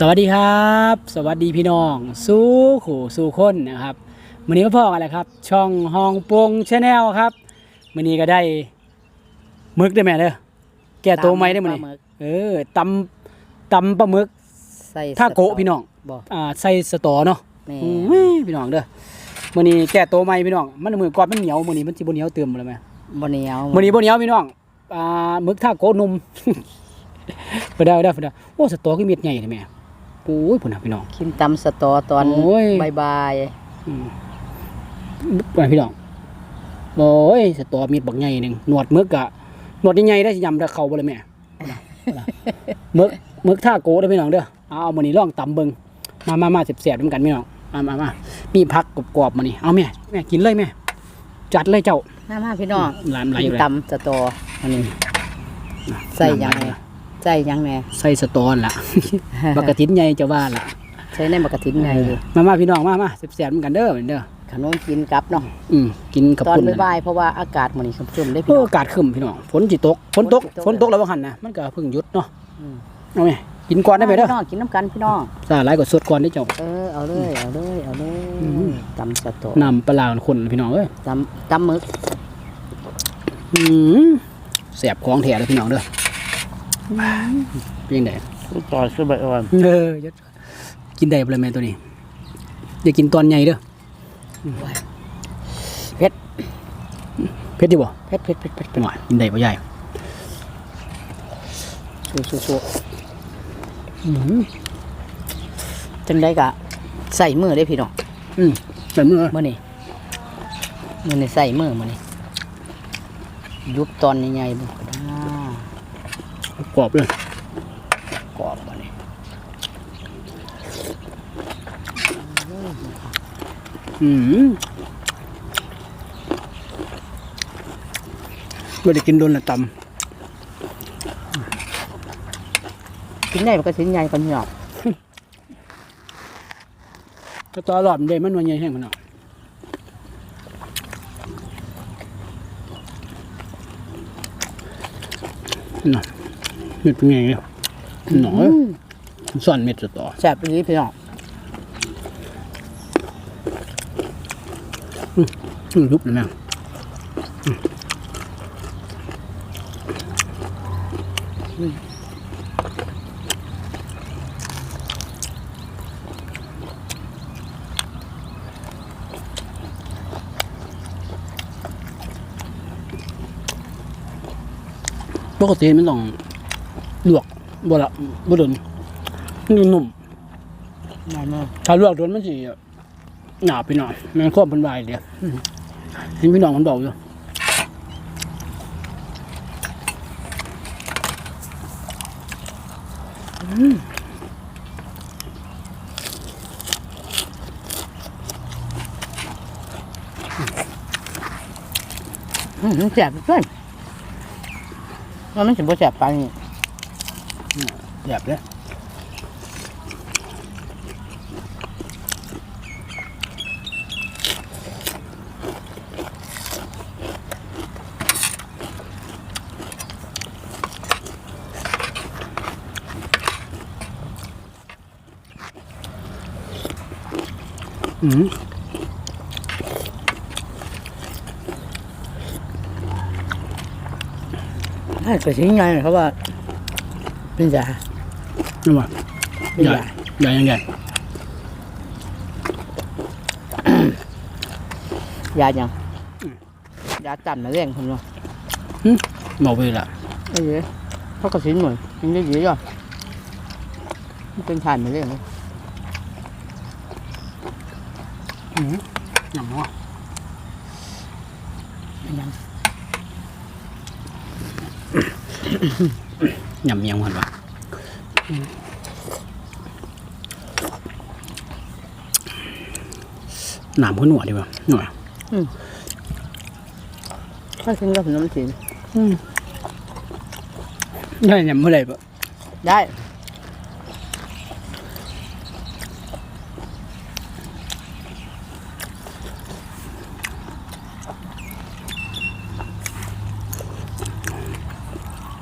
สวัสดีครับ สวัสดีพี่น้อง สู้ขู่สู้คนนะครับวันนี้ก็พ่อกันแหละครับ ช่องฮองปงชาแนลครับวันนี้ก็ได้หมึกได้ไหมเด้อแก่ตัวไหมได้มื้อปลาหมึนี้กเออตำตำปลาหมึกใส่ท่าโกะพี่น้องบ่อ่าใส่สตอเนาะแม่อืมเฮ้ยพี่น้องเด้อมื้อนี้แก่ตัวไหมพี่น้อง มันมือก่อนมันเหนียวมื้อนี้มันสิบ่เหนียวเติมเลยไหมบ่เหนียวมื้อนี้บ่เหนียวพี่น้องอ่าหมึกท่าโกะหนุ่มไปได้ไปได้ไปได้โอ้สตอคือเม็ดใหญ่เลยแม่ โอ้ยพุ่นน่ะพี่น้อง กินตำสตอตอนโอ้ยบ่ายอืมไปพี่น้องโอ้ยสตอมีดบักใหญ่หนึ่งหนวดมึกอะหนวดใหญ่ๆได้สิยำได้เข้าบ่เลยแม่มึกมึกท่าโกได้อพี่น้องเด้อเอาเอามื้อนี้ลองตำเบิ่งมามามาเสียบๆด้วยกันพี่น้องมามามามีผักกรอบๆมานี่เอาแม่แม่กินเลยแม่จัดเลยเจ้าๆมามาพี่น้องหลานไหลอกินยู่เลยตำสตออันนี้ ใส่หยังไง ใส่หยังแหน่ใส่สตอนล่ะ บักกะทินใหญ่จะว่าล่ะใส่ในบักกะทินไงมามาพี่น้องมามาเสียบๆด้วยกันเด้อเด้อขนมกินกับเนาะอืมกินกับตอนปุ่นน่ะ บ่ายๆเพราะว่าอากาศมื้อนี้ครึมๆได้เอพี่อน้อง อากาศขึ้นพี่น้องฝนจิตกฝนตกฝฝนนสิตตกกแล้วว่าหันนะมันก็เพิ่งหยุดเนาะอืม เอาไหมกินก่อนได้ไหมเด้อพี่น้องกินน้ำกันพี่น้องซาหลายกว่าสดก่อนได้เจ้า เออเอาเลยเอาเลยเอาเลยอืม ตำสตอนำปลาลาวคนพี่น้องเอ้ยตำตำหมึกอืมแสบของแท้เลยพี่น้องเด้อ เป็นยังไงต่อคือใบอ่อนเออยัดกินได้ปลาแม่ตัวนี้อย่ากินตอนใหญ่เด้อเผ็ดเผ็ดดิบ่เผ็ดเผ็ดเผ็ดเผ็ดเป็นหน่อยกินได้ปลาใหญ่สู้ๆๆจังได้กะใส่มือได้พี่น้องอืมแต่เมื่อมื่อนี่มื่อนี่ใส่มือมื่อนี่ยุบตอนใหญ่ๆบุ กได้กรอบเลยกรอบมื่อนี่อืมไม่ได้กินโดนละตกินได้มันก็ชิ้นใหญ่กันหยอกำถ้าตอหลอดมันได้มันวันใหญ่แห้งพี่น้องน่ะ เม็ดเป็นไงเนี่ยหน่อยซ่อนเม็ดสตอแซ่บอีนี้พี่น้องอืมยุบเลยแม่อืมปกติมันต้อง ลวกบ่ละบ่โดนมันอยู่นุ่มมาเมื่อถ้าลวกโดนมันสิหนาไปหน่อยมันควบเป็นวายเดียวเห็นพี่น้องมันบอกอยู่อืมมันแซ่บเพื่อนมันไม่ใช่บ่แซ่บปานนี้ แบบเนี้ยอืมใช่ก็ชิ้นใหญ่เขาว่าเป็นยา นี่ว่าเป็นใหญ่ยาใหญ่ยังไงยายังยาจันมาเร่งคนว่าบอกไปละไอ้เหี้ยเขาก็ชิ้นหน่อยมันได้เยอะจ้ะมันเป็นถ่านมาเร่งเลยอืมหนังว่ะยังหยำเมียงมันวะ หนามขึ้นหัวดีกว่าหน่อยถ้าชิ้นก็ขนมจีนได้ยำเมื่อไหร่ปะได้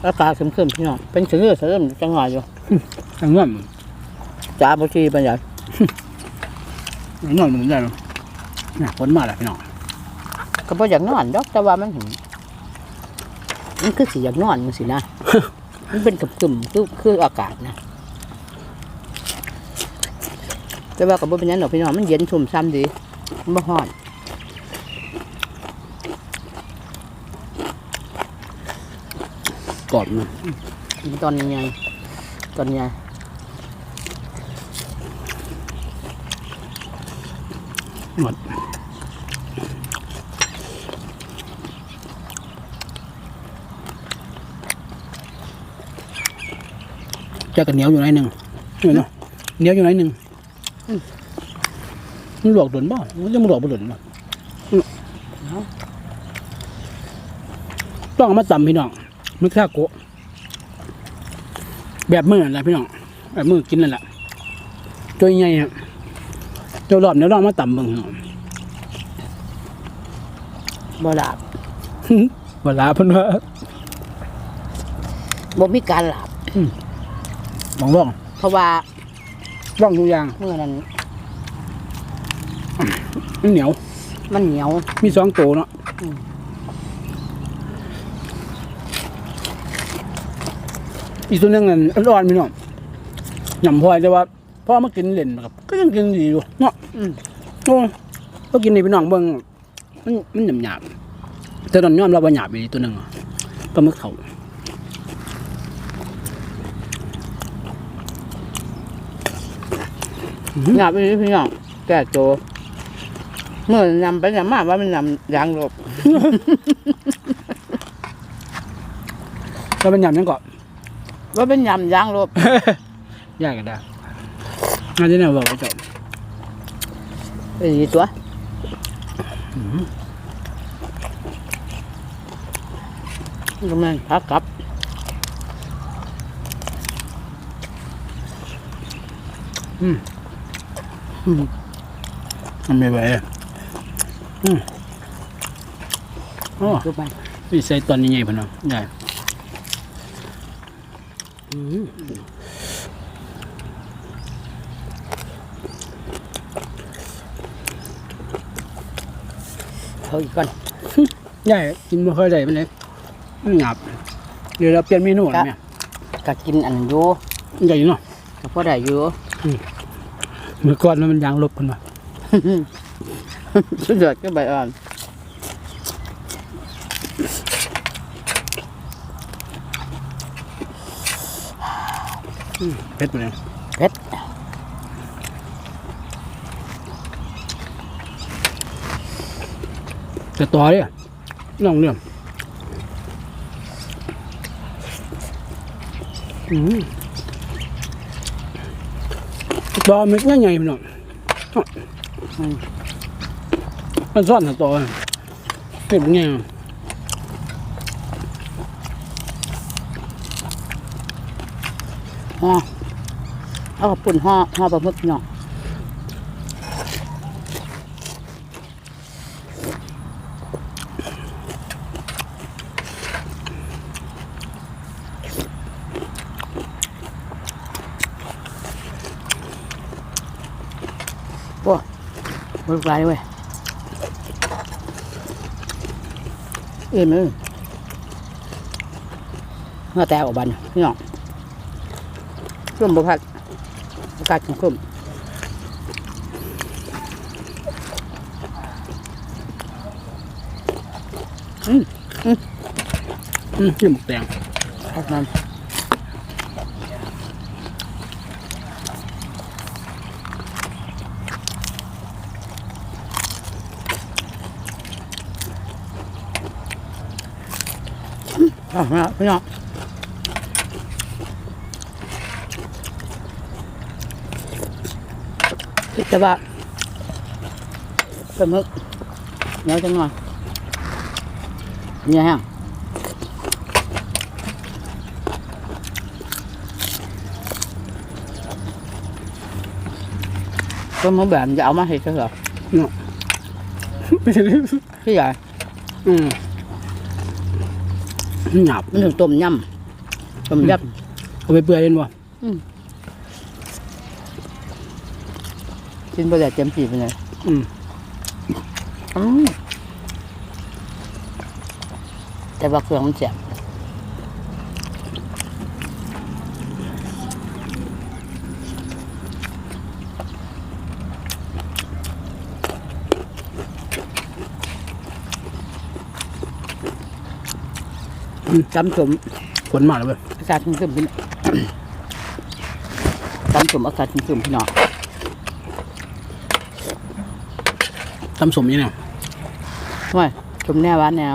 อากาศครึมๆพี่น้องเป็นชื้อเสริมจังหวะอยู่จังเงื่อนจ้าบ่ทีปัญญานอนมันได้หรอเนี่ยฝนมาแล้วพี่น้องก็บ่อยากนอนดอกแต่ว่ามันหึมันคือสิอยากนอนจังซี่นะมันเป็นกึ่มคือคืออากาศนะแต่ว่าก็บ่เป็นยังดอกพี่น้องมันเย็นชุ่มซ้ำดีมันบ่ร้อน กอดมันตอนใหญ่ตอนใหญ่หนวดจะกันเหนียวอยู่ไหนอยหนึ่งเห็นเนาะเหนียวอยู่ไหนอยหนึ่งอืมมันหลอกหล่นบ่มันจะมันหลอกบ่หล่นบ่อืมต้องเอามาตำพี่น้อง มึกซาโกะแบบมือนั่นแหละพี่น้องแบบมือกินนั่นแหละตัวใหญ่ครับเจ้ารอบเดี๋ยวลองมาตำเบิ่งพี่น้องบ่หลับเวลาเพิ่นว่าบ่มีการหลับลองลองเพราะว่าลองทุกอย่างเมื่อนั้นมันเหนียว มันเหนียว มีสองตัวเนาะ อืมอีกตัวหนึงนั่นร้อนๆพี่น้องยำพลอยแต่ว่าพ่อมากินเล่นนะครับ ก็ยังกินดีอยู่เนาะอืมโอ้ก็กินในพี่น้องเบิ่งมันมันหยาบหยาบๆแต่ตอนยอมรับว่าหยาบอีกตัวหนึงอะปลาหมึกเขาหลับไปเลยพี่น้องแก่โตเมื่อนำไปนำมาว่ามันนำยางลบก็เป็นหยาบยังเกาะ ว่าเป็นยำยางลบยากกันได้งานที่ไหนบอกไปจบไอ้นี่ตัวกำลังพักกลับมันไม่ไหวอะอืมโอ้ดูไปพี่ใส่ตอนนี้ไงพี่น้องใหญ่อืม เขาอีกก่อนใหญ่กินไม่ค่อยได้ไปเลยมันหยาบเดี๋ยวเราเปลี่ยนเมนูหน่อยไหมก็กินอันนั้นอยู่ใหญ่เนาะก็พอได้อยู่เมื่อก่อนมันยางลบกันมาสุดยอดก็ใบอ่อน เผ็ดไปเลยเผ็ดจะต่อเนี่ยน้องเรื่องอืมต่อมันง่ายๆพี่น้องอืมมันซ่อนต่อเป็นไง ห่อเอากับปุ่นห่อห่อปลาหมึกพี่น้องโอ้บริกลายเว้ยเอ็มเลยเมื่อแตกออกบันพี่น้อง ร่มบุพัดอากาศของร่มอืมจิ้มหมกแดงออกน้ำออกมาพี่น้องคิด แต่ว่าปลาหมึกเหนียวจังหน่อยเนี่ยฮะก็มาแบบจะเอามาให้เธอเหรอเนาะไม่ใช่พี่ใหญ่อืมหยาบมันถึงต้มยำต้มยเอาไปเปื่อยเห็นบ่อืม กินบ่ได้เต็มที่ไปเลยอืมอืมแต่ว่าเครื่องมันแซ่บจำสมผลมาแล้วเว้ยอากาศขึ้นๆพี่น้องจำสมอากาศขึ้นๆพี่น้อง ตำสมยังไงว่าสมแน่หวานแนว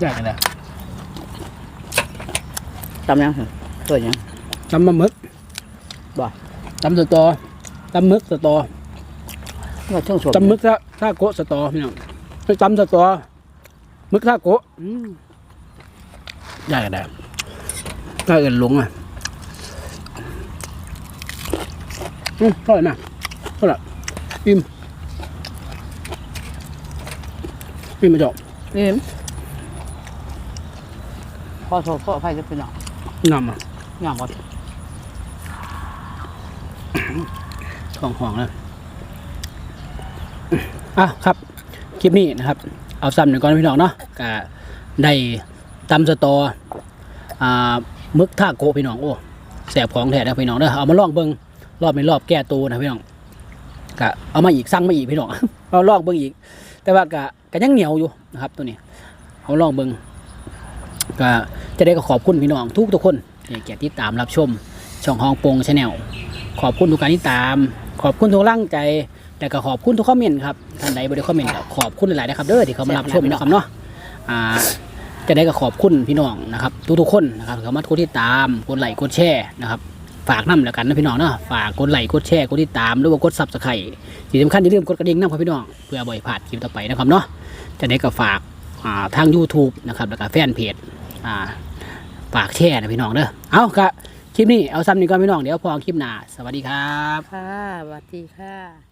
ได้กันแล้วจำยังเหรอตัวยังตำมะมึกบ่ตำสตอตำมึกสตอว่าช่วงสมตำมึกซะท่าโกะสตอพี่น้องไปตำสตอมึกท่าโกะอืมได้กันแล้วถ้าเอินหลงอะอืมอร่อยมากเท่าไหร่อิ่มอิ่ม มาจบนี่พอโทษพออภัยจะพี่น้องงามอะงามก่อนท้องห่องแล้วอะครับ คลิปนี้นะครับ เอาซ้ำหนึ่งก่อนพี่น้องเนาะก็ได้ตำสตออ่ามึกท่าโกะพี่น้องโอ้แสบของแท้นะพี่น้องเด้อเอามาลองเบิ่งรอบเป็นรอบแก้ตัวนะพี่น้องก็เอามาอีกสั่งมาอีกพี่น้องเอาลองเบิ่งอีก แต่ว่าก็กยังเหนียวอยู่นะครับตัวนี้เอาลองเบิงก็จะได้ก็ขอบคุณพี่น้องทุกทุกคนที่เกียรติตามรับชม ช่องฮองปงชาแนลขอบคุณทุกการที่ตาม ขอบคุณทุกร่างใจแต่ก็ขอบคุณทุกคอมเมนต์ครับท่านใดบ่ได้คอมเมนต์ขอบคุณหลายๆนะครับเด้อที่เขามารับชมนะครับเนาะจะได้ก็ขอบคุณพี่น้องนะครับ ทุกๆคนนะครับเขามาทุกดติดตามกดไลค์กดแชร์นะครับ ฝากน้ำแล้วกันนะพี่น้องเนาะฝากกดไลค์กดแชร์กดติดตามหรือว่ากดซับสไครต์ที่สำคัญอย่าลืมกดกระดิ่งนะครับพี่น้อง เพื่อบ่อยพลาดคลิปต่อไปนะครับเนาะจะได้ก็ฝากาทาง YouTube นะครับแล้วก็แฟนเพจฝากแชร์นะพี่น้องเด้อเอาก็คลิปนี้เอาซ้ำนี้ก่อนพี่น้องเดี๋ยวพอคลิปหน้าสวัสดีครับค่ะสวัสดีค่ะ